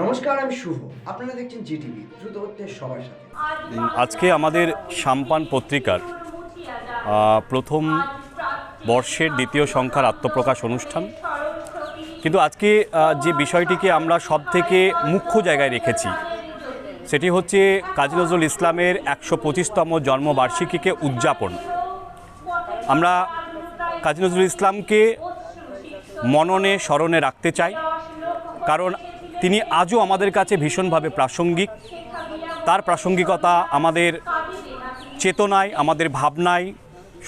নমস্কার, আমি শুভ। আপনারা দেখছেন জিটিভি, দ্রুত হচ্ছে সবার সাথে। আজকে আমাদের সাম্পান পত্রিকার প্রথম বর্ষের দ্বিতীয় সংখ্যার আত্মপ্রকাশ অনুষ্ঠান। কিন্তু আজকে যে বিষয়টিকে আমরা সব থেকে মুখ্য জায়গায় রেখেছি, সেটি হচ্ছে কাজী নজরুল ইসলামের একশো পঁচিশতম জন্মবার্ষিকীকে উদযাপন। আমরা কাজী নজরুল ইসলামকে মননে, স্মরণে রাখতে চাই, কারণ তিনি আজও আমাদের কাছে ভীষণভাবে প্রাসঙ্গিক। তার প্রাসঙ্গিকতা আমাদের চেতনায়, আমাদের ভাবনায়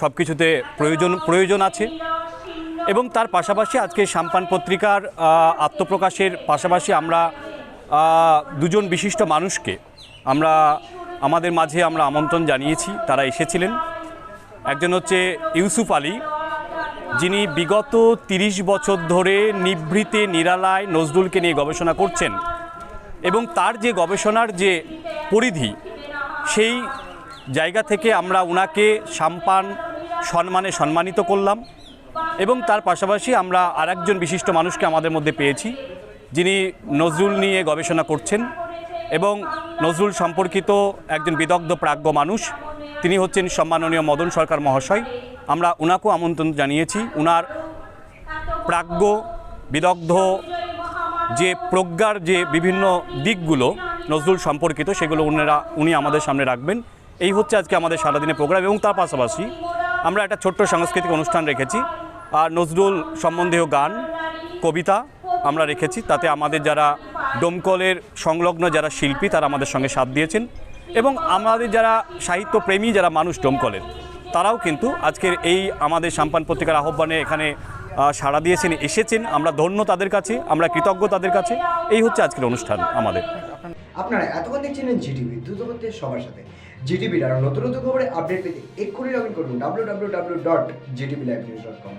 সব কিছুতে প্রয়োজন প্রয়োজন আছে। এবং তার পাশাপাশি আজকে সাম্পান পত্রিকার আত্মপ্রকাশের পাশাপাশি আমরা দুজন বিশিষ্ট মানুষকে আমরা, আমাদের মাঝে আমরা আমন্ত্রণ জানিয়েছি। তারা এসেছিলেন। একজন হচ্ছে ইউসুফ আলী যিনি বিগত তিরিশ বছর ধরে নিভৃতে নিরালায় নজরুলকে নিয়ে গবেষণা করছেন এবং তার যে গবেষণার যে পরিধি, সেই জায়গা থেকে আমরা ওনাকে সাম্পান সম্মানে সম্মানিত করলাম এবং তার পাশাপাশি আমরা আরেকজন বিশিষ্ট মানুষকে আমাদের মধ্যে পেয়েছি, যিনি নজরুল নিয়ে গবেষণা করছেন এবং নজরুল সম্পর্কিত একজন বিদগ্ধ প্রাজ্ঞ মানুষ। তিনি হচ্ছেন সম্মাননীয় মদন সরকার মহাশয়। আমরা ওনাকেও আমন্ত্রণ জানিয়েছি। ওনার প্রাজ্ঞ, বিদগ্ধ যে প্রজ্ঞার যে বিভিন্ন দিকগুলো নজরুল সম্পর্কিত, সেগুলো ওনারা উনি আমাদের সামনে রাখবেন। এই হচ্ছে আজকে আমাদের সারাদিনের প্রোগ্রাম এবং তার পাশাপাশি আমরা একটা ছোট্ট সাংস্কৃতিক অনুষ্ঠান রেখেছি। আর নজরুল সম্বন্ধীয় গান, কবিতা আমরা রেখেছি। তাতে আমাদের যারা ডোমকলের সংলগ্ন যারা শিল্পী, তারা আমাদের সঙ্গে সাথ দিয়েছেন। এবং আমাদের যারা সাহিত্যপ্রেমী, যারা মানুষ ডোমকলের তারাও কিন্তু আজকের এই আমাদের সাম্পান পত্রিকার আহ্বানে এখানে সাড়া দিয়েছেন, এসেছেন। আমরা ধন্য তাদের কাছে, আমরা কৃতজ্ঞ তাদের কাছে। এই হচ্ছে আজকের অনুষ্ঠান আমাদের। আপনারা এতক্ষণ দেখছিলেন জিটিভি দ্রুত সবার সাথে। জিটিভির আরও নতুন নতুন খবরে আপডেট পেতে এক্ষুনি লগ ইন করুন W W W dot GTV live news dot com